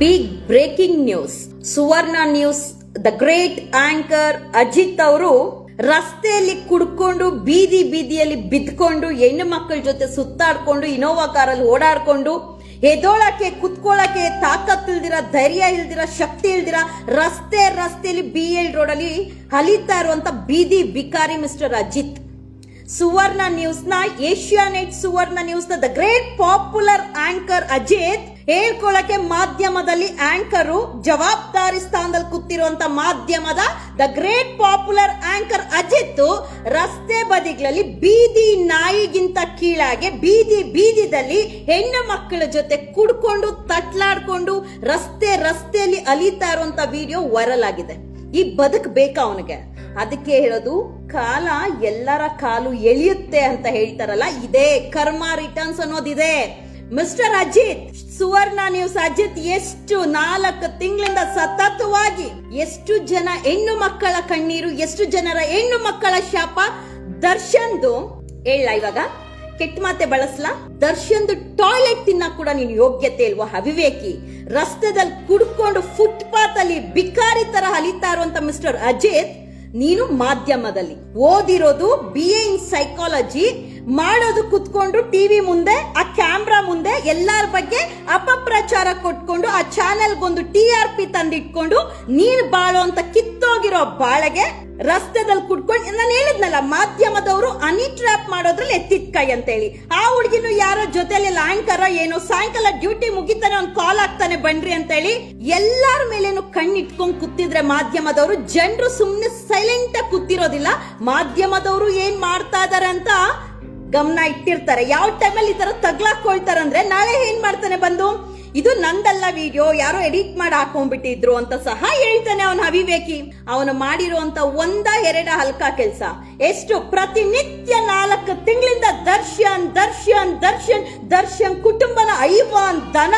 Big breaking news Suvarna news the great anchor Ajit ಅವರು ರಸ್ತೆಯಲ್ಲಿ ಕುಡ್ಕೊಂಡು, ಬೀದಿ ಬೀದಿಯಲ್ಲಿ ಬಿದ್ಕೊಂಡು, ಹೆಣ್ಣು ಮಕ್ಕಳ ಜೊತೆ ಸುತ್ತಾಡ್ಕೊಂಡು ಇನೋವಾ ಕಾರಲ್ಲಿ ಓಡಾಡ್ಕೊಂಡು ಎದೋಳಕ್ಕೆ ಕುತ್ಕೊಳ್ಳಕ್ಕೆ ತಾಕತ್ ಇಲ್ದಿರ, ಧೈರ್ಯ ಇಲ್ದಿರ, ಶಕ್ತಿ ಇಲ್ದಿರ, ರಸ್ತೆ ರಸ್ತೆಯಲ್ಲಿ ಬಿ ಎಲ್ ರೋಡಲ್ಲಿ ಹಲಿತಾ ಇರುವಂತ ಬೀದಿ ಬಿಕಾರಿ ಮಿಸ್ಟರ್ ಅಜಿತ್ ಸುವರ್ಣ ನ್ಯೂಸ್ನ Asia net Suvarna ನ್ಯೂಸ್ನ the great popular anchor Ajit ಹೇಳ್ಕೊಳಕ್ಕೆ ಮಾಧ್ಯಮದಲ್ಲಿ ಆಂಕರು ಜವಾಬ್ದಾರಿ ಸ್ಥಾನದಲ್ಲಿ ಕೂತಿರುವಂತ ಮಾಧ್ಯಮದ the great popular anchor Ajit ರಸ್ತೆ ಬದಿಗಳಲ್ಲಿ ಬೀದಿ ನಾಯಿಗಿಂತ ಕೀಳಾಗೆ ಬೀದಿ ಬೀದಿದಲ್ಲಿ ಹೆಣ್ಣು ಮಕ್ಕಳ ಜೊತೆ ಕುಡ್ಕೊಂಡು ತಟ್ಲಾಡ್ಕೊಂಡು ರಸ್ತೆ ರಸ್ತೆಯಲ್ಲಿ ಅಲಿತಾ ಇರುವಂತ ವಿಡಿಯೋ ವೈರಲ್ ಆಗಿದೆ. ಈ ಬದುಕ್ ಬೇಕಾ ಅವನಿಗೆ? ಅದಕ್ಕೆ ಹೇಳೋದು, ಕಾಲ ಎಲ್ಲರ ಕಾಲು ಎಳೆಯುತ್ತೆ ಅಂತ ಹೇಳ್ತಾರಲ್ಲ, ಇದೇ ಕರ್ಮ ರಿಟರ್ನ್ಸ್ ಅನ್ನೋದಿದೆ. ಮಿಸ್ಟರ್ ಅಜಿತ್ ಸುವರ್ಣ ನ್ಯೂಸ್ ಅಜಿತ್ ಎಷ್ಟು ನಾಲ್ಕು ತಿಂಗಳಿಂದ ಸತತವಾಗಿ ಎಷ್ಟು ಜನ ಹೆಣ್ಣು ಮಕ್ಕಳ ಕಣ್ಣೀರು, ಎಷ್ಟು ಜನರ ಹೆಣ್ಣು ಮಕ್ಕಳ ಶಾಪ, ದರ್ಶನ್ದು, ಹೇಳ ಇವಾಗ, ಕೆಟ್ಟ ಮಾತೆ ಬಳಸ್ಲಾ, ದರ್ಶನ್ದು ಟಾಯ್ಲೆಟ್ ತಿನ್ನ ಕೂಡ ನೀನು ಯೋಗ್ಯತೆ ಇಲ್ವಾ ಅವಿವೇಕಿ? ರಸ್ತೆದಲ್ಲಿ ಕುಡ್ಕೊಂಡು ಫುಟ್ಪಾತ್ ಅಲ್ಲಿ ಬಿಕಾರಿ ತರ ಹಲಿತಾ ಇರುವಂತ ಮಿಸ್ಟರ್ ಅಜಿತ್ ನೀನು ಮಾಧ್ಯಮದಲ್ಲಿ ಓದಿರೋದು ಬಿ ಎ ಇನ್ ಸೈಕಾಲಜಿ ಮಾಡೋದು ಕುತ್ಕೊಂಡು ಟಿವಿ ಮುಂದೆ, ಆ ಕ್ಯಾಮ್ರಾ ಮುಂದೆ ಎಲ್ಲರ ಬಗ್ಗೆ ಅಪಪ್ರಚಾರ ಕೊಟ್ಕೊಂಡು ಆ ಚಾನೆಲ್ಗೊಂದು ಟಿ ಆರ್ ಪಿ ತಂದಿಟ್ಕೊಂಡು ನೀನ್ ಬಾಳೋ ಅಂತ ಕಿತ್ತೋಗಿರೋ ಬಾಳೆಗೆ ರಸ್ತೆದಲ್ಲಿ ಕುಟ್ಕೊಂಡು ನಾನು ಹೇಳಿದ್ನಲ್ಲ, ಮಾಧ್ಯಮದವರು ಅನಿ ಟ್ರ್ಯಾಪ್ ಮಾಡೋದ್ರಲ್ಲಿ ಎತ್ತಿದ ಕೈ ಅಂತ ಹೇಳಿ ಆ ಹುಡುಗಿನೂ ಯಾರೋ ಜೊತೆಲಿ ಆಂಕರ ಏನೋ, ಸಾಯಂಕಾಲ ಡ್ಯೂಟಿ ಮುಗಿತಾನೆ ಒಂದು ಕಾಲ್ ಆಗ್ತಾನೆ ಬನ್ರಿ ಅಂತ ಹೇಳಿ ಎಲ್ಲಾರ ಮೇಲೇನು ಕಣ್ಣಿಟ್ಕೊಂಡು ಕೂತಿದ್ರೆ ಮಾಧ್ಯಮದವರು. ಜನರು ಸುಮ್ಮನೆ ಸೈಲೆಂಟ್ ಆಗಿ ಕೂತಿರೋದಿಲ್ಲ. ಮಾಧ್ಯಮದವರು ಏನ್ ಮಾಡ್ತಾ ಇದಾರೆ ಅಂತ ಗಮನ ಇಟ್ಟಿರ್ತಾರೆ. ಯಾವ ಟೈಮಲ್ಲಿ ಈ ತರ ತಗ್ಲಾಕೊಳ್ತಾರೆ ಅಂದ್ರೆ ನಾಳೆ ಏನ್ ಮಾಡ್ತಾನೆ ಬಂದು? ಇದು ನಂದಲ್ಲ ವಿಡಿಯೋ ಯಾರೋ ಎಡಿಟ್ ಮಾಡಿ ಹಾಕೊಂಡ್ಬಿಟ್ಟಿದ್ರು ಅಂತ ಸಹ ಹೇಳ್ತಾನೆ ಅವನ ಅವಿವೇಕಿ. ಅವನು ಮಾಡಿರುವಂತ ಒಂದ ಎರಡ ಹಲ್ಕ ಕೆಲಸ. ಎಷ್ಟು? ಪ್ರತಿನಿತ್ಯ ನಾಲ್ಕು ತಿಂಗಳಿಂದ ದರ್ಶನ್ ದರ್ಶನ್ ದರ್ಶನ್ ದರ್ಶನ್ ಕುಟುಂಬನ ಐವಾನ್ ದನ,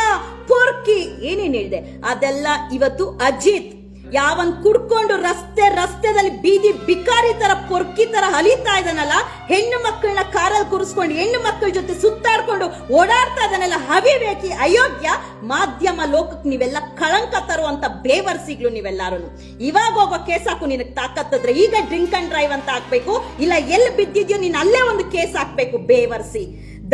ಪೊರ್ಕಿ ಏನೇನು ಹೇಳಿದೆ? ಅದೆಲ್ಲ ಇವತ್ತು ಅಜಿತ್. ಯಾವನ್ ಕುಡ್ಕೊಂಡು ರಸ್ತೆ, ರಸ್ತೆದಲ್ಲಿ ಬೀದಿ ಬಿಕಾರಿ ತರ, ಪೊರ್ಕಿ ತರ ಹಲಿತಾ ಇದ್ದಾನಲ್ಲ, ಹೆಣ್ಣು ಮಕ್ಕಳನ್ನ ಕಾರಲ್ಲಿ ಕೂರಿಸ್ಕೊಂಡು, ಹೆಣ್ಣು ಮಕ್ಕಳ ಜೊತೆ ಸುತ್ತಾಡ್ಕೊಂಡು ಓಡಾಡ್ತಾ ಇದ್ದಾನಲ್ಲ, ಹವಿವೇಕಿ ಅಯೋಗ್ಯ ಮಾಧ್ಯಮ ಲೋಕಕ್ಕೆ ನೀವೆಲ್ಲ ಕಳಂಕ ತರುವಂತ ಬೇವರ್ಸಿಗಳು ನೀವೆಲ್ಲಾರು ಇವಾಗ ಹೋಗೋ ಕೇಸ್ ಹಾಕು, ನಿನಗೆ ತಾಕತ್ತಿದ್ರೆ ಈಗ ಡ್ರಿಂಕ್ ಅಂಡ್ ಡ್ರೈವ್ ಅಂತ ಹಾಕ್ಬೇಕು, ಇಲ್ಲ ಎಲ್ಲಿ ಬಿದ್ದಿದ್ಯೋ ನೀನು ಅಲ್ಲೇ ಒಂದು ಕೇಸ್ ಹಾಕ್ಬೇಕು, ಬೇವರ್ಸಿ.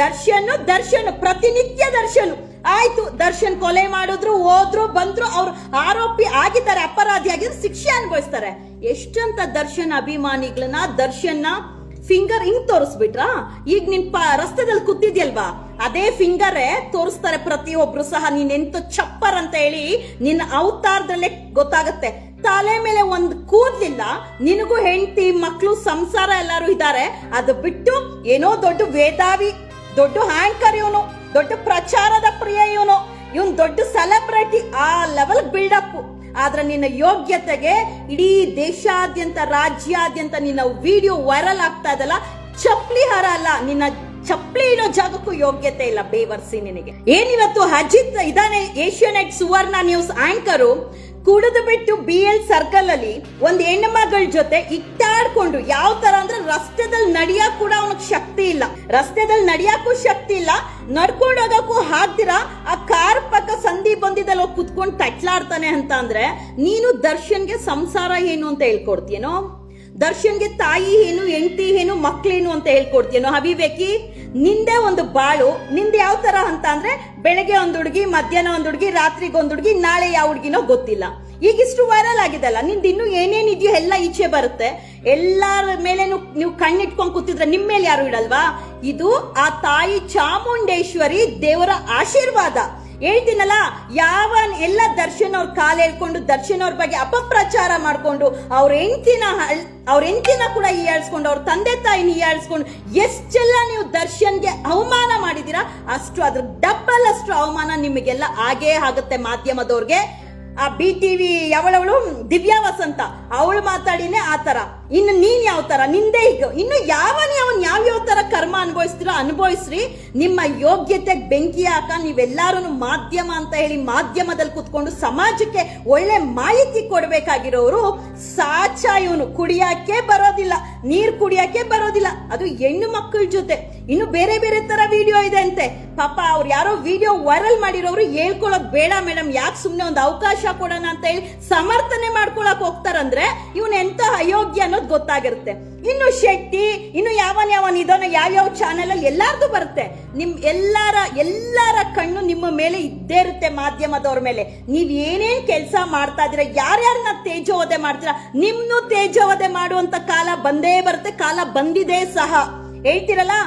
ದರ್ಶನ್ ದರ್ಶನ್, ಪ್ರತಿನಿತ್ಯ ದರ್ಶನ್. ಆಯ್ತು, ದರ್ಶನ್ ಕೊಲೆ ಮಾಡಿದ್ರು, ಹೋದ್ರು, ಬಂದ್ರು, ಅವ್ರು ಆರೋಪಿ ಆಗಿದ್ದಾರೆ, ಅಪರಾಧಿ ಆಗಿದ್ರು ಶಿಕ್ಷೆ ಅನುಭವಿಸ್ತಾರೆ. ಎಷ್ಟಂತ ದರ್ಶನ್ ಅಭಿಮಾನಿಗಳನ್ನ, ದರ್ಶನ್ನ ಫಿಂಗರ್ ಹಿಂಗ್ ತೋರಿಸ್ಬಿಟ್ರಾ? ಈಗ ನಿನ್ ರಸ್ತೆದಲ್ಲಿ ಕೂತಿದ್ಯಲ್ವಾ? ಅದೇ ಫಿಂಗರೇ ತೋರಿಸ್ತಾರೆ ಪ್ರತಿಯೊಬ್ರು ಸಹ, ನೀನ್ ಎಂತ ಚಪ್ಪರ್ ಅಂತ ಹೇಳಿ ನಿನ್ನ ಅವತಾರದಲ್ಲೇ ಗೊತ್ತಾಗುತ್ತೆ. ತಲೆ ಮೇಲೆ ಒಂದ್ ಕೂದ್ಲಿಲ್ಲ, ನಿನಗೂ ಹೆಂಡತಿ ಮಕ್ಕಳು ಸಂಸಾರ ಎಲ್ಲಾರು ಇದ್ದಾರೆ, ಅದು ಬಿಟ್ಟು ಏನೋ ದೊಡ್ಡ ವೇದಾವಿ ದೊಡ್ಡ ಹ್ಯಾಂಕರ್ ಇವನು, ದೊಡ್ಡ ಪ್ರಚಾರದ ಪ್ರಿಯ ಇವನು. ಇವನ್ ದೊಡ್ಡ ಸೆಲೆಬ್ರಿಟಿ ಆ ಲೆವೆಲ್ ಬಿಲ್ಡಪ್ ಆದ್ರೆ ನಿನ್ನ ಯೋಗ್ಯತೆಗೆ ಇಡೀ ದೇಶಾದ್ಯಂತ, ರಾಜ್ಯಾದ್ಯಂತ ನಿನ್ನ ವಿಡಿಯೋ ವೈರಲ್ ಆಗ್ತಾ ಇದಲ್ಲ ಚಪ್ಲಿ ಹರ ಅಲ್ಲ. ನಿನ್ನ ಚಪ್ಪಲಿ ಇಡೋ ಜಾಗಕ್ಕೂ ಯೋಗ್ಯತೆ ಇಲ್ಲ, ಬೇವರ್ಸಿ ನಿನಗೆ. ಏನಿವತ್ತು ಅಜಿತ್ ಇದಾನೆ ಏಷ್ಯಾನೆಟ್ ಸುವರ್ಣ ನ್ಯೂಸ್ ಆಂಕರು ಕುಡಿದು ಬಿಟ್ಟು ಬಿ ಎಲ್ ಸರ್ಕಲ್ ಅಲ್ಲಿ ಒಂದ್ ಹೆಣ್ಣು ಮಗಳ ಜೊತೆ ಇಟ್ಟಾಡ್ಕೊಂಡು ಯಾವ ತರ ಅಂದ್ರೆ ರಸ್ತೆದಲ್ಲಿ ನಡಿಯಕ್ ಕೂಡ ಅವನಿಗೆ ಶಕ್ತಿ ಇಲ್ಲ. ರಸ್ತೆದಲ್ಲಿ ನಡಿಯಕ್ಕೂ ಶಕ್ತಿ ಇಲ್ಲ. ನಡ್ಕೊಂಡು ಹೋಗಕ್ಕೂ ಹಾಕ್ದಿರ ಆ ಕಾರ್ ಪಕ್ಕ ಸಂಧಿ ಬಂದಿದ್ದಲ್ಲಿ ಕುತ್ಕೊಂಡು ತಟ್ಲಾಡ್ತಾನೆ ಅಂತ ಅಂದ್ರೆ ನೀನು ದರ್ಶನ್ಗೆ ಸಂಸಾರ ಏನು ಅಂತ ಹೇಳ್ಕೊಡ್ತೀಯನೋ? ದರ್ಶನ್ಗೆ ತಾಯಿ ಏನು, ಹೆಂಡತಿ ಏನು, ಮಕ್ಳೇನು ಅಂತ ಹೇಳ್ಕೊಡ್ತೀಯನೋ ಅವಿವೇಕಿ ನಿಂದೆ ಒಂದು ಬಾಳು, ನಿಂದೆ ಯಾವ ತರ ಅಂತ ಅಂದ್ರೆ ಬೆಳಗ್ಗೆ ಒಂದು ಹುಡುಗಿ, ಮಧ್ಯಾಹ್ನ ಒಂದು ಹುಡುಗಿ, ರಾತ್ರಿಗೆ ಒಂದು ಹುಡುಗಿ, ನಾಳೆ ಯಾವ ಹುಡುಗಿನೋ ಗೊತ್ತಿಲ್ಲ. ಈಗ ಇಷ್ಟು ವೈರಲ್ ಆಗಿದೆಲ್ಲ, ನಿಂದು ಇನ್ನು ಏನೇನಿದೆಯೋ ಎಲ್ಲ ಈಚೆ ಬರುತ್ತೆ. ಎಲ್ಲರ ಮೇಲೇನು ನೀವು ಕಣ್ಣಿಟ್ಕೊಂಡು ಕೂತಿದ್ರೆ ನಿಮ್ಮ ಮೇಲೆ ಯಾರು ಇಡಲ್ವಾ? ಇದು ಆ ತಾಯಿ ಚಾಮುಂಡೇಶ್ವರಿ ದೇವರ ಆಶೀರ್ವಾದ. ಹೇಳ್ತೀನಲ್ಲ ಯಾವ ಎಲ್ಲ ದರ್ಶನ್ ಅವ್ರ ಕಾಲು ಹೇಳ್ಕೊಂಡು ದರ್ಶನ್ ಅವ್ರ ಬಗ್ಗೆ ಅಪಪ್ರಚಾರ ಮಾಡಿಕೊಂಡು ಅವ್ರ ಹೆಂಡತಿನ ಅವ್ರ ಹೆಂಡ್ತಿನ ಕೂಡ ಹೀಯಾಳಿಸ್ಕೊಂಡು, ಅವ್ರ ತಂದೆ ತಾಯಿನ ಹೀಯಾಳಿಸ್ಕೊಂಡು ಎಷ್ಟೆಲ್ಲ ನೀವು ದರ್ಶನ್ಗೆ ಅವಮಾನ ಮಾಡಿದೀರಾ, ಅಷ್ಟು ಅದ್ರ ಡಬ್ಬಲ್ ಅಷ್ಟು ಅವಮಾನ ನಿಮಗೆಲ್ಲ ಆಗೇ ಆಗುತ್ತೆ ಮಾಧ್ಯಮದವ್ರಿಗೆ. ಆ ಬಿ ಟಿ ವಿ ಯಾವಳವಳು ದಿವ್ಯಾ ವಸಂತ ಅವಳು ಮಾತಾಡಿನೇ ಆ ತರ. ಇನ್ನು ನೀನ್ ಯಾವ ತರ? ನಿಂದೆ ಈಗ ಇನ್ನು ಯಾವನೇ ಅವನು ಯಾವ ಯಾವ ತರ ಕರ್ಮ ಅನುಭವಿಸ್ತೀರೋ ಅನುಭವಿಸ್ರಿ. ನಿಮ್ಮ ಯೋಗ್ಯತೆ ಬೆಂಕಿ ಹಾಕ ನೀವೆಲ್ಲಾರು ಮಾಧ್ಯಮ ಅಂತ ಹೇಳಿ ಮಾಧ್ಯಮದಲ್ಲಿ ಕುತ್ಕೊಂಡು ಸಮಾಜಕ್ಕೆ ಒಳ್ಳೆ ಮಾಹಿತಿ ಕೊಡ್ಬೇಕಾಗಿರೋರು ಸಾಚ ಇವನು ಕುಡಿಯಕ್ಕೆ ಬರೋದಿಲ್ಲ. ನೀರ್ ಕುಡಿಯಕ್ಕೆ ಬರೋದಿಲ್ಲ. ಅದು ಹೆಣ್ಣು ಮಕ್ಕಳ ಜೊತೆ. ಇನ್ನು ಬೇರೆ ಬೇರೆ ತರ ವಿಡಿಯೋ ಇದೆ ಅಂತೆ. ಪಾಪ ಅವ್ರು ಯಾರೋ ವಿಡಿಯೋ ವೈರಲ್ ಮಾಡಿರೋರು ಹೇಳ್ಕೊಳಕ್ ಬೇಡ ಮೇಡಮ್. ಯಾಕೆ ಸುಮ್ನೆ ಒಂದು ಅವಕಾಶ ಕೊಡೋಣ ಅಂತ ಹೇಳಿ ಸಮರ್ಥನೆ ಮಾಡ್ಕೊಳಕ್ ಹೋಗ್ತಾರಂದ್ರೆ ಇವನ್ ಎಂತ ಅಯೋಗ್ಯ ಅನ್ನೋದು ಗೊತ್ತಾಗಿರುತ್ತೆ. ಇನ್ನು ಶೆಟ್ಟಿ, ಇನ್ನು ಯಾವನ್ ಯಾವನ್ ಇದನ್ನ ಯಾವ್ಯಾವ ಚಾನೆಲ್ ಅಲ್ಲಿ ಎಲ್ಲಾರ್ದು ಬರುತ್ತೆ. ನಿಮ್ ಎಲ್ಲಾರ ಎಲ್ಲಾರ ಕಣ್ಣು ನಿಮ್ಮ ಮೇಲೆ ಇದ್ದೇ ಇರುತ್ತೆ ಮಾಧ್ಯಮದವ್ರ ಮೇಲೆ. ನೀವ್ ಏನೇನ್ ಕೆಲಸ ಮಾಡ್ತಾ ಇದೀರ ಯಾರ್ಯಾರನ್ನ ತೇಜೋವಧೆ ಮಾಡ್ತೀರಾ, ನಿಮ್ನು ತೇಜೋವಧೆ ಮಾಡುವಂತ ಕಾಲ ಬಂದೇ ಬರುತ್ತೆ, ಕಾಲ ಬಂದಿದೆ ಸಹ. ಹೇಳ್ತಿರಲ್ಲ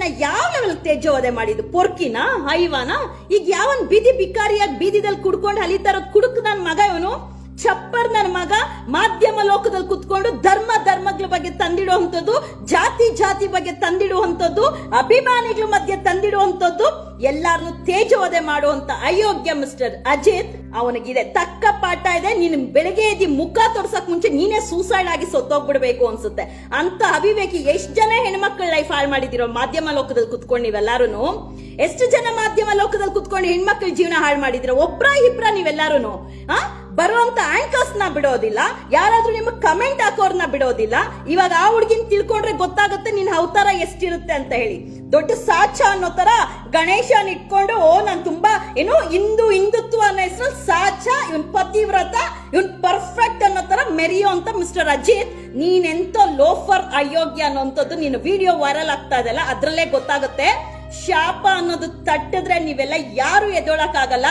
ನ ಯಾವ ತೇಜೋವಧೆ ಮಾಡಿದ್ದು? ಪೊರ್ಕಿನ, ಹೈವಾನ? ಈಗ ಯಾವನ್ ಬೀದಿ ಬಿಕಾರಿಯಾಗಿ ಬೀದಿದಲ್ಲಿ ಕುಡ್ಕೊಂಡು ಹಲಿತಾರ ಕುಡುಕ್ ನನ್ ಮಗ ಇವನು? ಚಪ್ಪರ್ ನನ್ನ ಮಗ ಮಾಧ್ಯಮ ಲೋಕದಲ್ಲಿ ಕುತ್ಕೊಂಡು ಧರ್ಮ ಧರ್ಮಗಳ ಬಗ್ಗೆ ತಂದಿಡುವಂಥದ್ದು, ಜಾತಿ ಜಾತಿ ಬಗ್ಗೆ ತಂದಿಡುವಂಥದ್ದು, ಅಭಿಮಾನಿಗಳ ಮಧ್ಯೆ ತಂದಿಡುವಂಥದ್ದು, ಎಲ್ಲಾರನ್ನು ತೇಜವದೆ ಮಾಡುವಂತ ಅಯೋಗ್ಯ ಮಿಸ್ಟರ್ ಅಜಿತ್. ಅವನಿಗಿದೆ. ತಕ್ಕ ಪಾಠ ಇದೆ. ನೀನು ಬೆಳಗ್ಗೆ ಎದ್ದು ಮುಖ ತೋರ್ಸಕ್ ಮುಂಚೆ ನೀನೇ ಸೂಸೈಡ್ ಆಗಿ ಸೊತ್ತೋಗ್ಬಿಡ್ಬೇಕು ಅನ್ಸುತ್ತೆ. ಅಂತ ಅವಿವೇಕಿ ಎಷ್ಟು ಜನ ಹೆಣ್ಮಕ್ಳ ಲೈಫ್ ಹಾಳು ಮಾಡಿದಿರೋ ಮಾಧ್ಯಮ ಲೋಕದಲ್ಲಿ ಕುತ್ಕೊಂಡು ನೀವೆಲ್ಲಾರು ಎಷ್ಟು ಜನ ಮಾಧ್ಯಮ ಲೋಕದಲ್ಲಿ ಕುತ್ಕೊಂಡು ಹೆಣ್ಮಕ್ಳ ಜೀವನ ಹಾಳು ಮಾಡಿದಿರೋ ಒಬ್ರ ಇಬ್ರ ನೀವೆಲ್ಲಾರು ಆ? ಬರುವಂತ ಆಂಕರ್ಸ್ನ ಬಿಡೋದಿಲ್ಲ. ಯಾರಾದ್ರೂ ನಿಮ್ಗೆ ಕಮೆಂಟ್ ಹಾಕೋರ್ನ ಬಿಡೋದಿಲ್ಲ. ಇವಾಗ ಆ ಹುಡುಗಿನ ತಿಳ್ಕೊಂಡ್ರೆ ಗೊತ್ತಾಗುತ್ತೆ ನಿನ್ ಅವತಾರ ಎಷ್ಟಿರುತ್ತೆ ಅಂತ ಹೇಳಿ. ದೊಡ್ಡ ಸಾಚ ಅನ್ನೋ ತರ ಗಣೇಶನ್ ಇಟ್ಕೊಂಡು, ಓ, ನಾನು ತುಂಬಾ ಏನು ಹಿಂದೂ ಹಿಂದುತ್ವ ಅನ್ನೋ ಹೆಸರು ಸಾಚ, ಇವನ್ ಪತಿವ್ರತ, ಇವನ್ ಪರ್ಫೆಕ್ಟ್ ಅನ್ನೋ ತರ ಮೆರೆಯೋ ಅಂತ ಮಿಸ್ಟರ್ ಅಜಿತ್, ನೀನೆಂತ ಲೋಫರ್ ಅಯೋಗ್ಯ ಅನ್ನೋಂಥದ್ದು ನೀನು ವಿಡಿಯೋ ವೈರಲ್ ಆಗ್ತಾ ಇದೆಲ್ಲ ಅದ್ರಲ್ಲೇ ಗೊತ್ತಾಗುತ್ತೆ. ಶಾಪ ಅನ್ನೋದು ತಟ್ಟಿದ್ರೆ ನೀವೆಲ್ಲ ಯಾರು ಎದ್ದೊಳಕ್ಕಾಗಲ್ಲ.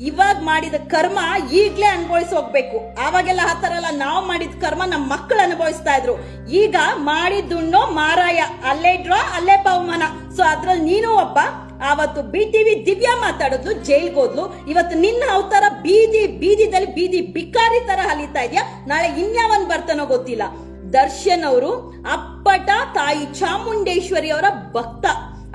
ಇವಾಗ ಮಾಡಿದ ಕರ್ಮ ಈಗ್ಲೇ ಅನುಭವಿಸಿ ಹೋಗ್ಬೇಕು. ಆವಾಗೆಲ್ಲ ಆ ನಾವು ಮಾಡಿದ ಕರ್ಮ ನಮ್ಮ ಮಕ್ಕಳು ಅನುಭವಿಸ್ತಾ ಇದ್ರು. ಈಗ ಮಾಡಿದ್ದುಣ್ಣೋ ಮಾರಾಯ, ಅಲ್ಲೇ ಡ್ರಾ ಅಲ್ಲೇ ಬಹುಮಾನ. ಸೊ ಅದ್ರಲ್ಲಿ ನೀನು ಒಬ್ಬ. ಆವತ್ತು ಬಿ ಟಿವಿ ದಿವ್ಯಾ ಮಾತಾಡಿದ್ಲು, ಜೈಲ್ಗೆ ಹೋದ್ಲು. ಇವತ್ತು ನಿನ್ನ ಅವತಾರ ಬೀದಿ, ಬೀದಿದಲ್ಲಿ ಬೀದಿ ಬಿಕಾರಿ ತರ ಹಲಿತಾ ಇದೆಯಾ? ನಾಳೆ ಇನ್ಯಾವನ್ ಬರ್ತಾನೋ ಗೊತ್ತಿಲ್ಲ. ದರ್ಶನ್ ಅವರು ಅಪ್ಪಟ ತಾಯಿ ಚಾಮುಂಡೇಶ್ವರಿ ಅವರ ಭಕ್ತ.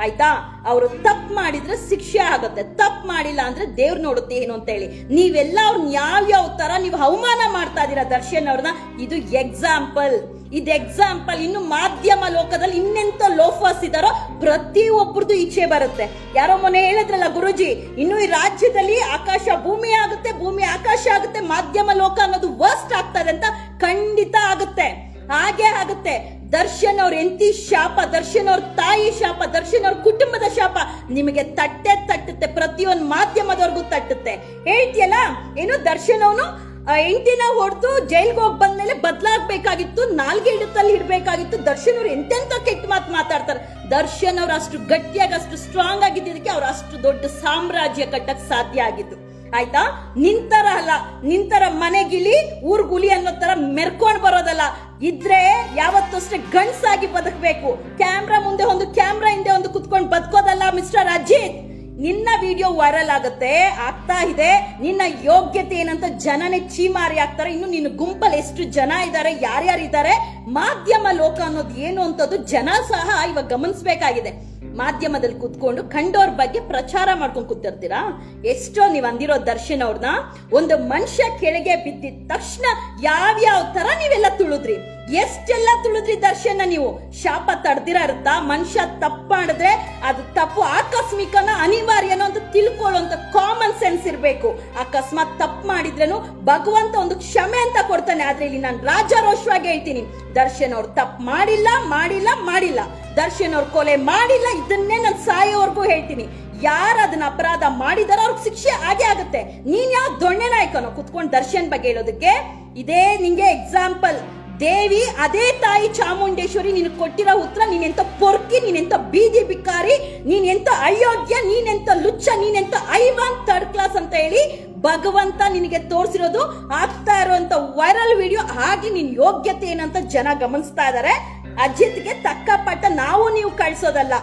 ಆಯ್ತಾ? ಅವರು ತಪ್ಪು ಮಾಡಿದ್ರೆ ಶಿಕ್ಷೆ ಆಗುತ್ತೆ. ತಪ್ಪು ಮಾಡಿಲ್ಲ ಅಂದ್ರೆ ದೇವ್ರು ನೋಡುತ್ತೆ ಏನು ಅಂತ ಹೇಳಿ ನೀವೆಲ್ಲ ಅವ್ರನ್ನ ಯಾವ್ಯಾವ ತರ ನೀವು ಅವಮಾನ ಮಾಡ್ತಾ ಇದೀರಾ ದರ್ಶನ್ ಅವ್ರನ್ನ? ಇದು ಎಕ್ಸಾಂಪಲ್ ಇದು ಎಕ್ಸಾಂಪಲ್ ಇನ್ನು ಮಾಧ್ಯಮ ಲೋಕದಲ್ಲಿ ಇನ್ನೆಂತ ಲೋಫರ್ಸ್ ಇದಾರೋ ಪ್ರತಿ ಒಬ್ರದ್ದು ಇಚ್ಛೆ ಬರುತ್ತೆ. ಯಾರೋ ಮೊನ್ನೆ ಹೇಳಿದ್ರಲ್ಲ ಗುರುಜಿ, ಇನ್ನು ಈ ರಾಜ್ಯದಲ್ಲಿ ಆಕಾಶ ಭೂಮಿ ಆಗುತ್ತೆ, ಭೂಮಿ ಆಕಾಶ ಆಗುತ್ತೆ, ಮಾಧ್ಯಮ ಲೋಕ ಅನ್ನೋದು ವರ್ಸ್ಟ್ ಆಗ್ತದೆ ಅಂತ ಖಂಡಿತ ಆಗುತ್ತೆ. ಹಾಗೆ ಆಗುತ್ತೆ. ದರ್ಶನ್ ಅವ್ರ ಎಂತಿ ಶಾಪ, ದರ್ಶನ್ ಅವ್ರ ತಾಯಿ ಶಾಪ, ದರ್ಶನ್ ಅವ್ರ ಕುಟುಂಬದ ಶಾಪ ನಿಮಗೆ ತಟ್ಟೆ ತಟ್ಟುತ್ತೆ, ಪ್ರತಿಯೊಂದು ಮಾಧ್ಯಮದವ್ರಿಗೂ ತಟ್ಟುತ್ತೆ. ಹೇಳ್ತಿಯಲ್ಲ, ಏನು ದರ್ಶನ್ ಅವನು ಎಂಟಿನ ಹೊಡೆದು ಜೈಲ್ಗೆ ಹೋಗಿ ಬಂದ್ಮೇಲೆ ಬದಲಾಗಬೇಕಾಗಿತ್ತು ನಾಲ್ಗೆ ಹಿಡಿತಲ್ಲಿ ಇಡಬೇಕಾಗಿತ್ತು ದರ್ಶನ್ ಅವ್ರು ಎಂತೆಂತ ಕೆಟ್ಟ ಮಾತು ಮಾತಾಡ್ತಾರೆ. ದರ್ಶನ್ ಅವ್ರು ಅಷ್ಟು ಗಟ್ಟಿಯಾಗಿ, ಅಷ್ಟು ಸ್ಟ್ರಾಂಗ್ ಆಗಿದ್ದಕ್ಕೆ ಅವ್ರು ಅಷ್ಟು ದೊಡ್ಡ ಸಾಮ್ರಾಜ್ಯ ಕಟ್ಟಕ್ ಸಾಧ್ಯ ಆಗಿದ್ದು. ಆಯ್ತಾ? ನಿಂತರ ಅಲ್ಲ, ನಿಂತರ ಮನೆಗಿಲಿ ಊರ್ಗುಲಿ ಅನ್ನೋ ತರ ಮೆರ್ಕೊಂಡ್ ಬರೋದಲ್ಲ. ಇದ್ರೆ ಯಾವತ್ತೂ ಅಷ್ಟೇ ಗಂಡ್ಸಾಗಿ ಬದುಕಬೇಕು. ಕ್ಯಾಮ್ರಾ ಮುಂದೆ ಒಂದು ಕ್ಯಾಮ್ರಾ ಹಿಂದೆ ಒಂದು ಕುತ್ಕೊಂಡು ಬದುಕೋದಲ್ಲ ಮಿಸ್ಟರ್ ಅಜಿತ್? ನಿನ್ನ ವಿಡಿಯೋ ವೈರಲ್ ಆಗುತ್ತೆ, ಆಗ್ತಾ ಇದೆ. ನಿನ್ನ ಯೋಗ್ಯತೆ ಏನಂತ ಜನನೇ ಚೀಮಾರಿ ಆಗ್ತಾರೆ. ಇನ್ನು ನಿನ್ನ ಗುಂಪಲ್ಲಿ ಎಷ್ಟು ಜನ ಇದ್ದಾರೆ ಯಾರ್ಯಾರಿದ್ದಾರೆ, ಮಾಧ್ಯಮ ಲೋಕ ಅನ್ನೋದು ಏನು ಅಂತದ್ದು ಜನ ಸಹ ಇವಾಗ ಗಮನಿಸಬೇಕಾಗಿದೆ. ಮಾಧ್ಯಮದಲ್ಲಿ ಕುತ್ಕೊಂಡು ಕಂಡೋರ್ ಬಗ್ಗೆ ಪ್ರಚಾರ ಮಾಡ್ಕೊಂಡು ಕೂತಿರ್ತೀರಾ? ಎಷ್ಟೋ ನೀವು ಅಂದಿರೋ ದರ್ಶನ್ ಅವ್ರನ್ನ ಒಂದು ಮನುಷ್ಯ ಕೆಳಗೆ ಬಿದ್ದಿದ ತಕ್ಷಣ ಯಾವ್ಯಾವ ತರ ನೀವೆಲ್ಲ ತುಳಿದ್ರಿ? ಎಷ್ಟೆಲ್ಲ ತುಳಿದ್ರಿ ದರ್ಶನ ನೀವು? ಶಾಪ ತಡ್ದಿರ ಇರುತ್ತಾ ಮನುಷ್ಯ ತಪ್ಪು ಮಾಡಿದ್ರೆ ಅದು ತಪ್ಪು. ಆಕಸ್ಮಿಕನ ಅನಿವಾರ್ಯನೋ ಅಂತ ತಿಳ್ಕೊಳ್ಳುವಂತ ಕಾಮನ್ ಸೆನ್ಸ್ ಇರಬೇಕು. ಅಕಸ್ಮಾತ್ ತಪ್ಪು ಮಾಡಿದ್ರೇನು ಭಗವಂತ ಒಂದು ಕ್ಷಮೆ ಅಂತ ಕೊಡ್ತಾನೆ. ಆದ್ರೆ ಇಲ್ಲಿ ನಾನು ರಾಜಾರೋಷವಾಗಿ ಹೇಳ್ತೀನಿ. ದರ್ಶನ್ ಅವ್ರು ತಪ್ಪು ಮಾಡಿಲ್ಲ ಮಾಡಿಲ್ಲ ಮಾಡಿಲ್ಲ. ದರ್ಶನ್ ಅವ್ರ ಕೊಲೆ ಮಾಡಿಲ್ಲ, ಇದನ್ನೇ ನಾನು ಸಾಯೋವರೆಗೂ ಹೇಳ್ತೀನಿ. ಯಾರು ಅದನ್ನ ಅಪರಾಧ ಮಾಡಿದಾರೋ ಅವ್ರಿಗೆ ಶಿಕ್ಷೆ ಆಗೇ ಆಗುತ್ತೆ. ನೀನ್ ಯಾವ ದೊಣ್ಣೆ ನಾಯ್ಕನು? ಕುತ್ಕೊಂಡು ದರ್ಶನ್ ಬಗ್ಗೆ ಹೇಳೋದಕ್ಕೆ ಇದೇ ನಿಂಗೆ ಎಕ್ಸಾಂಪಲ್ ದೇವಿ, ಅದೇ ತಾಯಿ ಚಾಮುಂಡೇಶ್ವರಿ ನಿನಗೆ ಕೊಟ್ಟಿರೋ ಉತ್ತರ, ನೀನೆಂತ ಪೊರ್ಕಿ, ನೀನೆಂತ ಬೀದಿ ಬಿಕ್ಕಾರಿ, ನೀನೆಂತ ಅಯೋಗ್ಯ, ನೀನೆಂತ ಲುಚ್ಚ, ನೀನೆಂತ ಐವಾನ್ ಥರ್ಡ್ ಕ್ಲಾಸ್ ಅಂತ ಹೇಳಿ ಭಗವಂತ ನಿನಗೆ ತೋರಿಸಿರೋದು ಆಗ್ತಾ ಇರುವಂತ ವೈರಲ್ ವಿಡಿಯೋ ಹಾಗೆ ನಿನ್ ಯೋಗ್ಯತೆ ಏನಂತ ಜನ ಗಮನಿಸ್ತಾ ಇದಾರೆ. ಅಜಿತ್ಗೆ ತಕ್ಕ ಪಟ್ಟ ನಾವು ನೀವು ಕಳ್ಸೋದಲ್ಲ.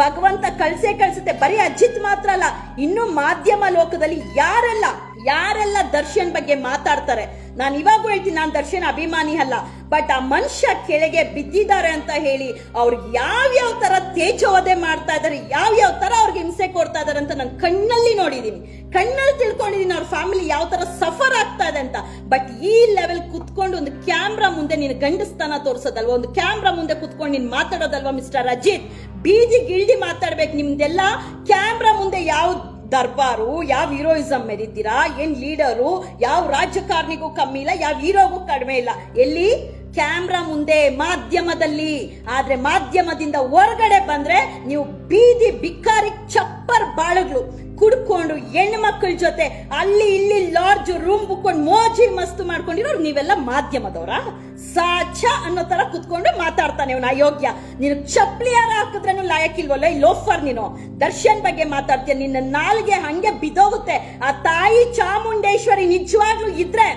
ಭಗವಂತ ಕಳ್ಸೇ ಕಳ್ಸುತ್ತೆ. ಬರೀ ಅಜಿತ್ ಮಾತ್ರ ಅಲ್ಲ, ಇನ್ನು ಮಾಧ್ಯಮ ಲೋಕದಲ್ಲಿ ಯಾರೆಲ್ಲ ಯಾರೆಲ್ಲ ದರ್ಶನ್ ಬಗ್ಗೆ ಮಾತಾಡ್ತಾರೆ? ನಾನು ಇವಾಗೂ ಹೇಳ್ತೀನಿ, ನಾನು ದರ್ಶನ್ ಅಭಿಮಾನಿ ಅಲ್ಲ ಬಟ್ ಆ ಮನುಷ್ಯ ಕೆಳಗೆ ಬಿದ್ದಿದ್ದಾರೆ ಅಂತ ಹೇಳಿ ಅವ್ರು ಯಾವ್ಯಾವ ತರ ತೇಜೋವಧೆ ಮಾಡ್ತಾ ಇದಾರೆ ಯಾವ್ಯಾವ ತರ ಅವ್ರಿಗೆ ಹಿಂಸೆ ಕೊಡ್ತಾ ಇದ್ದಾರೆ ಅಂತ ನಾನು ಕಣ್ಣಲ್ಲಿ ನೋಡಿದೀನಿ. ಕಣ್ಣಲ್ಲಿ ತಿಳ್ಕೊಂಡಿದ್ದೀನಿ ಅವ್ರ ಫ್ಯಾಮಿಲಿ ಯಾವ ತರ ಸಫರ್ ಆಗ್ತಾ ಇದೆ ಅಂತ. ಬಟ್ ಈ ಲೆವೆಲ್ ಕುತ್ಕೊಂಡು ಒಂದು ಕ್ಯಾಮ್ರಾ ಮುಂದೆ ನೀನು ಗಂಡಸ್ತನ ತೋರಿಸೋದಲ್ವಾ? ಒಂದು ಕ್ಯಾಮ್ರಾ ಮುಂದೆ ಕುತ್ಕೊಂಡು ನೀನು ಮಾತಾಡೋದಲ್ವಾ ಮಿಸ್ಟರ್ ಅಜಿತ್? ಬೀದಿ ಗಿಲ್ಡಿ ಮಾತಾಡ್ಬೇಕು ನಿಮ್ದೆಲ್ಲ. ಕ್ಯಾಮ್ರಾ ಮುಂದೆ ಯಾವ ದರ್ಬಾರು, ಯಾವ ಹೀರೋಯಿಸಮ್ ಮೆರಿತೀರಾ? ಏನ್ ಲೀಡರು ಯಾವ ರಾಜಕಾರಣಿಗೂ ಕಮ್ಮಿ ಇಲ್ಲ, ಯಾವ ಹೀರೋಗೂ ಕಡಿಮೆ ಇಲ್ಲ. ಎಲ್ಲಿ? ಕ್ಯಾಮ್ರಾ ಮುಂದೆ, ಮಾಧ್ಯಮದಲ್ಲಿ. ಆದ್ರೆ ಮಾಧ್ಯಮದಿಂದ ಹೊರಗಡೆ ಬಂದ್ರೆ ನೀವು ಬೀದಿ ಬಿಕ್ಕಾರಿ ಚಪ್ಪರ್ ಬಾಳುಗಳು ಕುಡ್ಕೊಂಡು ಹೆಣ್ಣು ಮಕ್ಕಳ ಜೊತೆ ಅಲ್ಲಿ ಇಲ್ಲಿ ಲಾಡ್ಜ್ ರೂಮ್ ಬುಕ್ಕೊಂಡು ಮೋಜಿ ಮಸ್ತು ಮಾಡ್ಕೊಂಡಿರೋರು ನೀವೆಲ್ಲ ಮಾಧ್ಯಮದವರ? ಸಾಚ ಅನ್ನೋ ತರ ಕುತ್ಕೊಂಡು ಮಾತಾಡ್ತಾನೆ ಅವನ ಅಯೋಗ್ಯ. ನೀನು ಚಪ್ಲಿ ಯಾರ ಹಾಕಿದ್ರೇನು ಲಾಯಕ್ಕಿಲ್ವಲ್ಲ? ಈ ಲೋಫರ್ ನೀನು. ದರ್ಶನ್ ಬಗ್ಗೆ ಮಾತಾಡ್ತೀಯ. ನಿನ್ನ ನಾಲ್ಗೆ ಹಂಗೆ ಬಿದೋಗುತ್ತೆ ಆ ತಾಯಿ ಚಾಮುಂಡೇಶ್ವರಿ ನಿಜವಾಗ್ಲೂ ಇದ್ರೆ,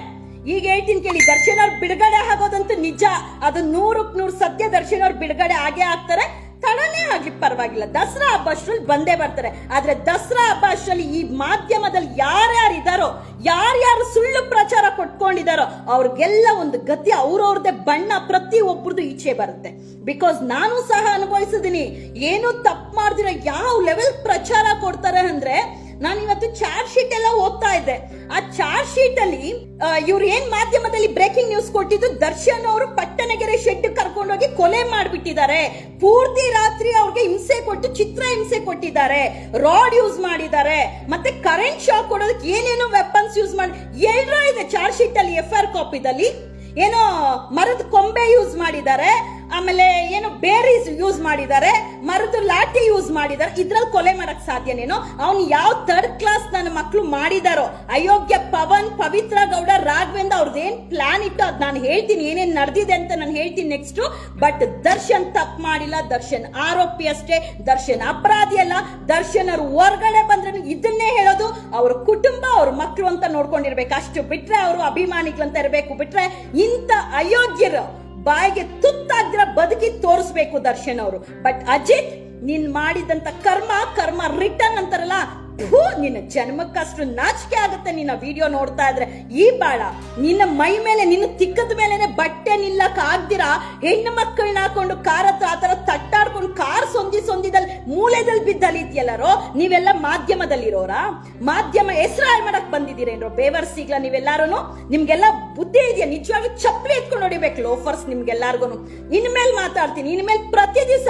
ಈಗ ಹೇಳ್ತೀನಿ ಕೇಳಿ, ದರ್ಶನ್ ಅವ್ರು ಬಿಡುಗಡೆ ಆಗೋದಂತೂ ನಿಜ. ಅದು ನೂರಕ್ ನೂರು ಸತ್ಯ ದರ್ಶನ್ ಅವ್ರು ಬಿಡುಗಡೆ ಆಗೇ ಆಗ್ತಾರೆ. ತಡನೇ ಆಗ್ಲಿ ಪರವಾಗಿಲ್ಲ. ದಸರಾ ಹಬ್ಬ ಅಷ್ಟ್ರಲ್ಲಿ ಬಂದೇ ಬರ್ತಾರೆ. ಆದ್ರೆ ದಸರಾ ಹಬ್ಬ ಅಷ್ಟರಲ್ಲಿ ಈ ಮಾಧ್ಯಮದಲ್ಲಿ ಯಾರ್ಯಾರು ಇದಾರೋ ಯಾರ್ಯಾರು ಸುಳ್ಳು ಪ್ರಚಾರ ಕೊಟ್ಕೊಂಡಿದಾರೋ, ಅವ್ರಿಗೆಲ್ಲ ಒಂದು ಗತಿ ಅವ್ರವ್ರದೇ ಬಣ್ಣ ಪ್ರತಿ ಒಬ್ರದ್ದು ಈಚೆ ಬರುತ್ತೆ. ಬಿಕಾಸ್ ನಾನು ಸಹ ಅನುಭವಿಸಿದೀನಿ ಏನು ತಪ್ಪು ಮಾಡ್ದಿರೋ ಯಾವ ಲೆವೆಲ್ ಪ್ರಚಾರ ಕೊಡ್ತಾರೆ ಅಂದ್ರೆ ನಾನು ಇವತ್ತು ಚಾರ್ಜ್ ಶೀಟ್ ಎಲ್ಲ ಓದ್ತಾ ಇದ್ದೆ. ಆ ಚಾರ್ಜ್ ಶೀಟ್ ಅಲ್ಲಿ ಇವ್ರು ಏನ್ ಮಾಧ್ಯಮದಲ್ಲಿ ಬ್ರೇಕಿಂಗ್ ನ್ಯೂಸ್ ಕೊಟ್ಟಿದ್ದು ದರ್ಶನ್ ಅವರು ಪಟ್ಟಣಗೆರೆ ಶೆಡ್ ಕರ್ಕೊಂಡೋಗಿ ಕೊಲೆ ಮಾಡಿಬಿಟ್ಟಿದ್ದಾರೆ. ಪೂರ್ತಿ ರಾತ್ರಿ ಅವ್ರಿಗೆ ಹಿಂಸೆ ಕೊಟ್ಟು, ಚಿತ್ರ ಹಿಂಸೆ ಕೊಟ್ಟಿದ್ದಾರೆ. ರಾಡ್ ಯೂಸ್ ಮಾಡಿದ್ದಾರೆ. ಮತ್ತೆ ಕರೆಂಟ್ ಶಾಕ್ ಕೊಡೋದಕ್ಕೆ ಏನೇನೋ ವೆಪನ್ಸ್ ಯೂಸ್ ಮಾಡಿ ಎಲ್ಲರೂ ಇದೆ ಚಾರ್ಜ್ ಶೀಟ್ ಅಲ್ಲಿ ಎಫ್ ಆರ್ ಕಾಪಿದಲ್ಲಿ ಏನೋ ಮರದ ಕೊಂಬೆ ಯೂಸ್ ಮಾಡಿದ್ದಾರೆ. ಆಮೇಲೆ ಏನು ಬೇರೀಸ್ ಯೂಸ್ ಮಾಡಿದ್ದಾರೆ ಮರದ ಲಾಠಿ ಯೂಸ್ ಮಾಡಿದ್ದಾರೆ, ಇದ್ರಲ್ಲಿ ಕೊಲೆ ಮಾಡಕ್ ಸಾಧ್ಯನೇನೋ? ಅವ್ನು ಯಾವ ಥರ್ಡ್ ಕ್ಲಾಸ್ ನನ್ನ ಮಕ್ಕಳು ಮಾಡಿದಾರೋ, ಅಯೋಗ್ಯ ಪವನ್, ಪವಿತ್ರ ಗೌಡ, ರಾಘವೇಂದ್ರ ಅವ್ರದ್ದು ಏನ್ ಪ್ಲಾನ್ ಇತ್ತು ಅದ್ ನಾನು ಹೇಳ್ತೀನಿ, ಏನೇನ್ ನಡೆದಿದೆ ಅಂತ ನಾನು ಹೇಳ್ತೀನಿ ನೆಕ್ಸ್ಟ್ ಬಟ್ ದರ್ಶನ್ ತಪ್ಪು ಮಾಡಿಲ್ಲ, ದರ್ಶನ್ ಆರೋಪಿ ಅಷ್ಟೇ, ದರ್ಶನ್ ಅಪರಾಧಿ ಅಲ್ಲ ದರ್ಶನ್ ಅವ್ರು ಹೊರಗಡೆ ಬಂದ್ರೆ ಇದನ್ನೇ ಹೇಳೋದು, ಅವ್ರ ಕುಟುಂಬ, ಅವ್ರ ಮಕ್ಕಳು ಅಂತ ನೋಡ್ಕೊಂಡಿರ್ಬೇಕು. ಅಷ್ಟು ಬಿಟ್ರೆ ಅವರು ಅಭಿಮಾನಿಗಳಂತ ಇರಬೇಕು, ಬಿಟ್ರೆ ಇಂಥ ಅಯೋಗ್ಯರು ಬಾಯಿಗೆ ತುತ್ತಾಗ್ದಿರ ಬದುಕಿ ತೋರಿಸ್ಬೇಕು ದರ್ಶನ್ ಅವರು. ಬಟ್ ಅಜಿತ್ ನೀನ್ ಮಾಡಿದಂತ ಕರ್ಮ ಕರ್ಮ ರಿಟರ್ನ್ ಅಂತಾರಲ್ಲ ಥು, ನಿನ್ನ ಜನ್ಮಕ್ಕಷ್ಟು ನಾಚಿಕೆ ಆಗುತ್ತೆ ನಿನ್ನ ವಿಡಿಯೋ ನೋಡ್ತಾ ಇದ್ರೆ. ಈ ಬಾಳ ನಿನ್ನ ಮೈ ಮೇಲೆ ನಿನ್ನ ತಿಕ್ಕದ ಮೇಲೆನೆ ಬಟ್ಟೆ ನಿಲ್ಲಕ್ ಆಗ್ದಿರಾ? ಹೆಣ್ಣು ಮಕ್ಕಳನ್ನ ಹಾಕೊಂಡು ಕಾರ್ ಹತ್ರ ಆತರ ತಟ್ಟಾಡ್ಕೊಂಡು ಕಾರ್ ಸೊಂದಿ ಸೊಂದಿದಲ್ಲಿ ಮೂಲೆದಲ್ಲಿ ಬಿದ್ದಲಿದ್ಯಲ್ಲರೋ ನೀವೆಲ್ಲ ಮಾಧ್ಯಮದಲ್ಲಿರೋರಾ? ಮಾಧ್ಯಮ ಹೆಸರು ಹಾಳು ಮಾಡಕ್ ಬಂದಿದ್ದೀರೇನ್ರೋ? ಬೇವರ್ಸಿಗ್ಲ ನೀವೆಲ್ಲಾರು ನಿಮ್ಗೆಲ್ಲ ಬುದ್ಧಿ ಇದೆಯಾ? ನಿಜವಾಗಿ ಚಪ್ಪಲಿ ಎತ್ಕೊಂಡು ಹೊಡಿಬೇಕು ಲೋಫರ್ಸ್ ನಿಮ್ಗೆಲ್ಲಾರ್ಗು ಇನ್ಮೇಲೆ ಮಾತಾಡ್ತೀನಿ. ಇನ್ಮೇಲೆ ಪ್ರತಿ ದಿವಸ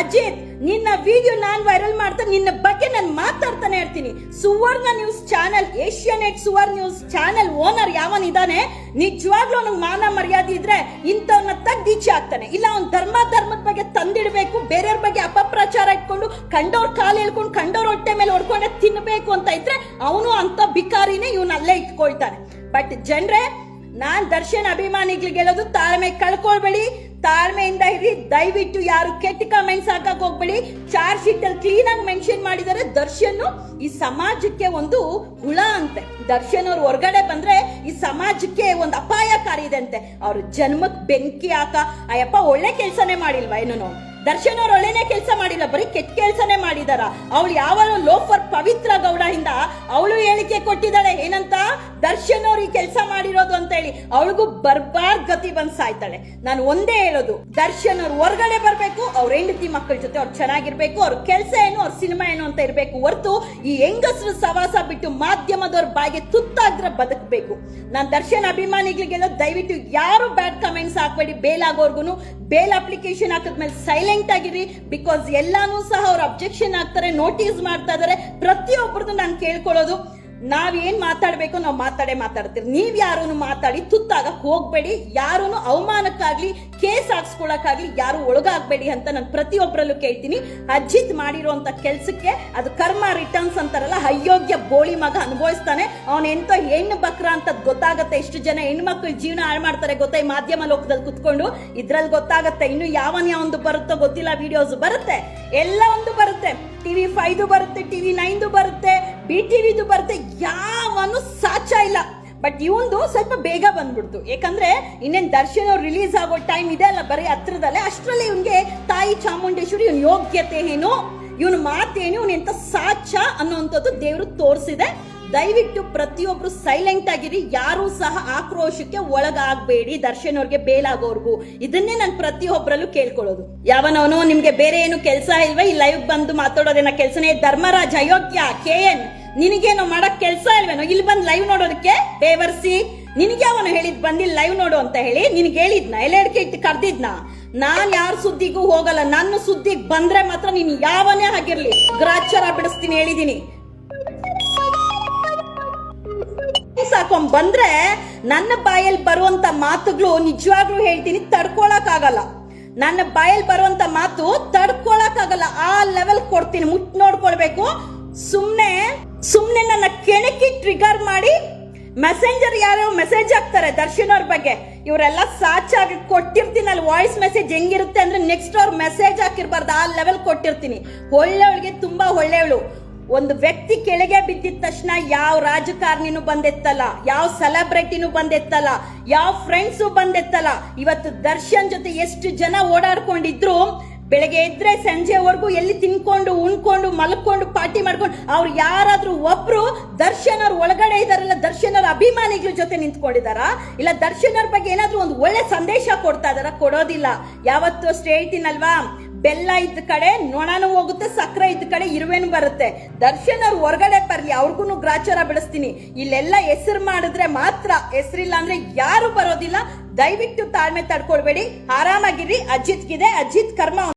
ಅಜಿತ್ ನಿನ್ನ ವಿಡಿಯೋ ನಾನು ವೈರಲ್ ಮಾಡ್ತಾ ನಿನ್ನ ಬಗ್ಗೆ ನಾನು ಮಾತಾಡ್ತಾನೆ ಇರ್ತೀನಿ. Suvarna news channel Asianet Suvarna news channel owner ಯಾವನಿದಾನೆ ನಿಜವಾಗ್ಲೂ ಅವನಿಗೆ ಮಾನ ಮರ್ಯಾದೆ ಇದ್ರೆ ಇಂಥವ್ನ ತಗ್ಗೀಚೆ ಆಗ್ತಾನೆ ಇಲ್ಲ, ಅವ್ನು ಧರ್ಮ, ಧರ್ಮದ ಬಗ್ಗೆ ತಂದಿಡಬೇಕು, ಬೇರೆಯವ್ರ ಬಗ್ಗೆ ಅಪಪ್ರಚಾರ ಇಟ್ಕೊಂಡು ಕಂಡವ್ರ ಕಾಲು ಹೇಳ್ಕೊಂಡು ಕಂಡವ್ರ ಹೊಟ್ಟೆ ಮೇಲೆ ಹೊಡ್ಕೊಂಡೆ ತಿನ್ನಬೇಕು ಅಂತ ಇದ್ರೆ ಅವನು ಅಂತ ಬಿಕಾರಿನೇ ಇವನ್ ಅಲ್ಲೇ ಇಟ್ಕೊಳ್ತಾನೆ. ಬಟ್ ಜನರೇ, ನಾನ್ ದರ್ಶನ್ ಅಭಿಮಾನಿಗಳಿಗೆ ಹೇಳೋದು ತಾಳ್ಮೆ ಕಳ್ಕೊಳ್ಬೇಡಿ. ತಾಳ್ಮೆಯಿಂದ ಇರಿ, ದಯವಿಟ್ಟು ಯಾರು ಕೆಟ್ಟ ಕಮೆಂಟ್ಸ್ ಹಾಕಕ್ ಹೋಗ್ಬೇಡಿ. ಚಾರ್ಜ್ ಶೀಟ್ ಅಲ್ಲಿ ಕ್ಲೀನ್ ಆಗಿ ಮೆನ್ಷನ್ ಮಾಡಿದರೆ ದರ್ಶನ್ ಈ ಸಮಾಜಕ್ಕೆ ಒಂದು ಹುಳ ಅಂತೆ. ದರ್ಶನ್ ಅವ್ರು ಹೊರಗಡೆ ಬಂದ್ರೆ ಈ ಸಮಾಜಕ್ಕೆ ಒಂದು ಅಪಾಯಕಾರಿ ಇದೆ ಅಂತೆ. ಅವ್ರ ಜನ್ಮಕ್ಕೆ ಬೆಂಕಿ ಹಾಕ. ಅಯ್ಯಪ್ಪ, ಒಳ್ಳೆ ಕೆಲಸನೇ ಮಾಡಿಲ್ವಾ ಏನು ದರ್ಶನ್ ಅವ್ರು ಒಳ್ಳೆನೇ ಕೆಲಸ ಮಾಡಿಲ್ಲ, ಬರೀ ಕೆಟ್ಟ ಕೆಲಸನೇ ಮಾಡಿದಾರ. ಅವಳು ಯಾವ ಲೋಫರ್ ಪವಿತ್ರ ಗೌಡ ಇಂದ ಅವಳು ಹೇಳಿಕೆ ಕೊಟ್ಟಿದ್ದಾಳೆ, ಏನಂತ? ದರ್ಶನ್ ಅವ್ರು ಈ ಕೆಲಸ ಮಾಡಿರೋದು ಅಂತ ಹೇಳಿ ಅವಳಿಗೂ ಬರ್ಬಾರ್ ಗತಿ ಬಂದ್ ಸಾಯ್ತಾಳೆ. ನಾನು ಒಂದೇ ಹೇಳೋದು ದರ್ಶನ್ ಅವ್ರು ಹೊರಗಡೆ ಬರ್ಬೇಕು, ಅವ್ರ ಹೆಂಡತಿ ಮಕ್ಕಳ ಜೊತೆ ಅವ್ರು ಚೆನ್ನಾಗಿರ್ಬೇಕು, ಅವ್ರ ಕೆಲಸ ಏನು, ಅವ್ರ ಸಿನಿಮಾ ಏನು ಅಂತ ಇರ್ಬೇಕು ಹೊರತು ಈ ಹೆಂಗಸರು ಸವಾಸ ಬಿಟ್ಟು ಮಾಧ್ಯಮದವ್ರ ಬಾಯಿಗೆ ತುತ್ತಾದ್ರ ಬದುಕಬೇಕು. ನಾನ್ ದರ್ಶನ್ ಅಭಿಮಾನಿಗಳಿಗೆಲ್ಲ ದಯವಿಟ್ಟು ಯಾರು ಬ್ಯಾಡ್ ಕಮೆಂಟ್ಸ್ ಹಾಕ್ಬೇಡಿ, ಬೇಲ್ ಆಗೋರ್ಗು ಬೇಲ್ ಅಪ್ಲಿಕೇಶನ್ ಹಾಕಿದ್ಮೇಲೆ ಸೈಲೆಂಟ್ ಆಗಿರಿ ಬಿಕಾಸ್ ಎಲ್ಲಾನು ಸಹ ಅವ್ರು ಅಬ್ಜೆಕ್ಷನ್ ಆಗ್ತಾರೆ ನೋಟಿಸ್ ಮಾಡ್ತಾ ಇದಾರೆ. ಪ್ರತಿಯೊಬ್ಬರದು ನಾನು ಕೇಳ್ಕೊಳ್ಳೋದು. ನಾವ್ ಏನ್ ಮಾತಾಡ್ಬೇಕು ನಾವು ಮಾತಾಡೇ ಮಾತಾಡ್ತೀವಿ ನೀವ್ ಯಾರೂ ಮಾತಾಡಿ ತುತ್ತಾಗ ಹೋಗ್ಬೇಡಿ. ಯಾರೂ ಅವಮಾನಕ್ಕಾಗ್ಲಿ, ಕೇಸ್ ಹಾಕ್ಸ್ಕೊಳಕ್ಕಾಗ್ಲಿ ಯಾರು ಒಳಗಾಗ್ಬೇಡಿ ಅಂತ ನಾನು ಪ್ರತಿಯೊಬ್ಬರಲ್ಲೂ ಕೇಳ್ತೀನಿ. ಅಜಿತ್ ಮಾಡಿರುವಂತ ಕೆಲ್ಸಕ್ಕೆ ಅದು ಕರ್ಮ ರಿಟರ್ನ್ಸ್ ಅಂತಾರಲ್ಲ, ಅಯೋಗ್ಯ ಬೋಳಿ ಮಗ ಅನುಭವಿಸ್ತಾನೆ. ಅವನ್ ಎಂತ ಹೆಣ್ಣು ಬಕ್ರ ಅಂತ ಗೊತ್ತಾಗತ್ತೆ. ಎಷ್ಟು ಜನ ಹೆಣ್ಮಕ್ಳು ಜೀವನ ಹಾಳು ಮಾಡ್ತಾರೆ ಗೊತ್ತಾ ಈ ಮಾಧ್ಯಮ ಲೋಕದಲ್ಲಿ ಕುತ್ಕೊಂಡು. ಇದ್ರಲ್ಲಿ ಗೊತ್ತಾಗತ್ತೆ ಇನ್ನು ಯಾವನ್ ಯಾವೊಂದು ಬರುತ್ತೋ ಗೊತ್ತಿಲ್ಲ ವಿಡಿಯೋಸ್ ಬರುತ್ತೆ. ಎಲ್ಲ ಒಂದು ಬರುತ್ತೆ. ಟಿವಿ ಫೈದು ಬರುತ್ತೆ ಟಿ ವಿ ನೈನ್ದು ಬರುತ್ತೆ, ಬಿ ಟಿ ವಿದು ಬರುತ್ತೆ, ಯಾವನು ಸಾಚ ಇಲ್ಲ. ಬಟ್ ಇವಂದು ಸ್ವಲ್ಪ ಬೇಗ ಬಂದ್ಬಿಡ್ತು. ಯಾಕಂದ್ರೆ ಇನ್ನೇನು ದರ್ಶನ್ ಅವ್ರು ರಿಲೀಸ್ ಆಗೋ ಟೈಮ್ ಇದೆ ಅಲ್ಲ, ಬರೀ ಹತ್ರದಲ್ಲೇ. ಅಷ್ಟರಲ್ಲಿ ಇವನಿಗೆ ತಾಯಿ ಚಾಮುಂಡೇಶ್ವರಿ ಇವನ ಯೋಗ್ಯತೆ ಏನು? ಇವನ ಮಾತೇನು, ಇವನ್ ಎಂಥ ಸಾಚ ಅನ್ನೋವಂಥದ್ದು ದೇವರು ತೋರಿಸಿದೆ. ದಯವಿಟ್ಟು ಪ್ರತಿಯೊಬ್ರು ಸೈಲೆಂಟ್ ಆಗಿರಿ. ಯಾರು ಸಹ ಆಕ್ರೋಶಕ್ಕೆ ಒಳಗಾಗಬೇಡಿ. ದರ್ಶನ್ ಅವ್ರಿಗೆ ಬೇಲಾಗೋರ್ಗು. ಇದನ್ನೇ ನಾನು ಪ್ರತಿಯೊಬ್ಬರಲ್ಲೂ ಕೇಳ್ಕೊಳ್ಳೋದು. ಯಾವನವನು ನಿಮ್ಗೆ ಬೇರೆ ಏನು ಕೆಲಸ ಇಲ್ವಾ? ಈ ಲೈವ್ ಬಂದು ಮಾತಾಡೋದೇನ ಕೆಲಸನೇ? ಧರ್ಮರಾಜ್ ಅಯೋಗ್ಯ ಕೆ ಎನ್ ನಿನಗೇನು ಮಾಡಕ್ ಕೆಲಸ ಇಲ್ವೇನೋ? ಇಲ್ಲಿ ಬಂದು ಲೈವ್ ನೋಡೋದಕ್ಕೆ? ಬೇವರ್ಸಿ, ನಿನಗೆ ಅವನು ಹೇಳಿದ್ ಬಂದಿ ಲೈವ್ ನೋಡು ಅಂತ ಹೇಳಿ ನಿನ್ಗೆ ಹೇಳಿದ್ನ? ಎಲೆಡ್ಕೆ ಇಟ್ಟು ಕರ್ದಿದ್ನ? ನಾನ್ ಯಾರ ಸುದ್ದಿಗೂ ಹೋಗಲ್ಲ. ನನ್ನ ಸುದ್ದಿಗೆ ಬಂದ್ರೆ ಮಾತ್ರ ನೀನ್ ಯಾವನೇ ಆಗಿರ್ಲಿ. ಗ್ರಾಚಾರ ಬಿಡಿಸ್ತೀನಿ ಹೇಳಿದೀನಿ. ಸಾಕೊಂಡ್ ಬಂದ್ರೆ ನನ್ನ ಬಾಯಲ್ಲಿ ಬರುವಂತ ಮಾತುಗಳು ನಿಜವಾಗ್ಲೂ ಹೇಳ್ತೀನಿ ತಡ್ಕೊಳಕ್ ಆಗಲ್ಲ ನನ್ನ ಬಾಯಲ್ಲಿ ಬರುವಂತ ಮಾತು ತಡ್ಕೊಳಕ್ ಆಗಲ್ಲ ಆ ಲೆವೆಲ್ ಕೊಡ್ತೀನಿ. ಮುಟ್ ನೋಡ್ಕೊಳ್ಬೇಕು. ಸುಮ್ನೆ ಸುಮ್ನೆ ನನ್ನ ಕೆಣಕಿ ಟ್ರಿಗರ್ ಮಾಡಿ ಮೆಸೆಂಜರ್ ಯಾರೋ ಮೆಸೇಜ್ ಹಾಕ್ತಾರೆ ದರ್ಶನ್ ಅವ್ರ ಬಗ್ಗೆ. ಇವರೆಲ್ಲ ಸಾಚಾಗಿ ಕೊಟ್ಟಿರ್ತೀನಿ. ಅಲ್ಲಿ ವಾಯ್ಸ್ ಮೆಸೇಜ್ ಹೆಂಗಿರುತ್ತೆ ಅಂದ್ರೆ ನೆಕ್ಸ್ಟ್ ಅವ್ರ ಮೆಸೇಜ್ ಹಾಕಿರ್ಬಾರ್ದು. ಆ ಲೆವೆಲ್ ಕೊಟ್ಟಿರ್ತೀನಿ. ಒಳ್ಳೆಯವಳಿಗೆ ತುಂಬಾ ಒಳ್ಳೆಯವಳು ಒಂದು ವ್ಯಕ್ತಿ ಕೆಳಗೆ ಬಿದ್ದಿದ ತಕ್ಷಣ ಯಾವ ರಾಜಕಾರಣಿನೂ ಬಂದೆತ್ತಲ್ಲ, ಯಾವ ಸೆಲೆಬ್ರಿಟಿನೂ ಬಂದೆತ್ತಲ್ಲ, ಯಾವ ಫ್ರೆಂಡ್ಸು ಬಂದೆತ್ತಲ್ಲ. ಇವತ್ತು ದರ್ಶನ್ ಜೊತೆ ಎಷ್ಟು ಜನ ಓಡಾಡ್ಕೊಂಡಿದ್ರು, ಬೆಳಗ್ಗೆ ಎದ್ರೆ ಸಂಜೆವರೆಗೂ ಎಲ್ಲಿ ತಿನ್ಕೊಂಡು, ಉಣ್ಕೊಂಡು, ಮಲ್ಕೊಂಡು, ಪಾರ್ಟಿ ಮಾಡ್ಕೊಂಡು, ಅವ್ರು ಯಾರಾದ್ರೂ ಒಬ್ರು ದರ್ಶನ್ ಒಳಗಡೆ ಇದಾರಲ್ಲ, ದರ್ಶನ್ ಅಭಿಮಾನಿಗಳ ಜೊತೆ ನಿಂತ್ಕೊಂಡಿದಾರ? ಇಲ್ಲ ದರ್ಶನ್ ಅವ್ರ ಬಗ್ಗೆ ಏನಾದ್ರೂ ಒಂದು ಒಳ್ಳೆ ಸಂದೇಶ ಕೊಡ್ತಾ ಇದಾರ? ಕೊಡೋದಿಲ್ಲ. ಯಾವತ್ತು ಅಷ್ಟೇ ಹೇಳ್ತೀನಲ್ವಾ ಬೆಲ್ಲ ಇದ್ದ ಕಡೆ ನೊಣನು ಹೋಗುತ್ತೆ, ಸಕ್ಕರೆ ಇದ್ದ ಕಡೆ ಇರುವೆನು ಬರುತ್ತೆ. ದರ್ಶನ್ ಅವ್ರು ಹೊರಗಡೆ ಬರ್ಲಿ ಅವ್ರಿಗೂ ಗ್ರಾಚಾರ ಬೆಳೆಸ್ತೀನಿ ಇಲ್ಲೆಲ್ಲ ಹೆಸರು ಮಾಡಿದ್ರೆ ಮಾತ್ರ ಹೆಸರಿಲ್ಲ ಅಂದ್ರೆ ಯಾರು ಬರೋದಿಲ್ಲ. ದಯವಿಟ್ಟು ತಾಳ್ಮೆ ತಡ್ಕೊಳ್ಬೇಡಿ. ಆರಾಮಾಗಿರಿ. ಅಜಿತ್ಗಿದೆ. ಅಜಿತ್ ಕರ್ಮ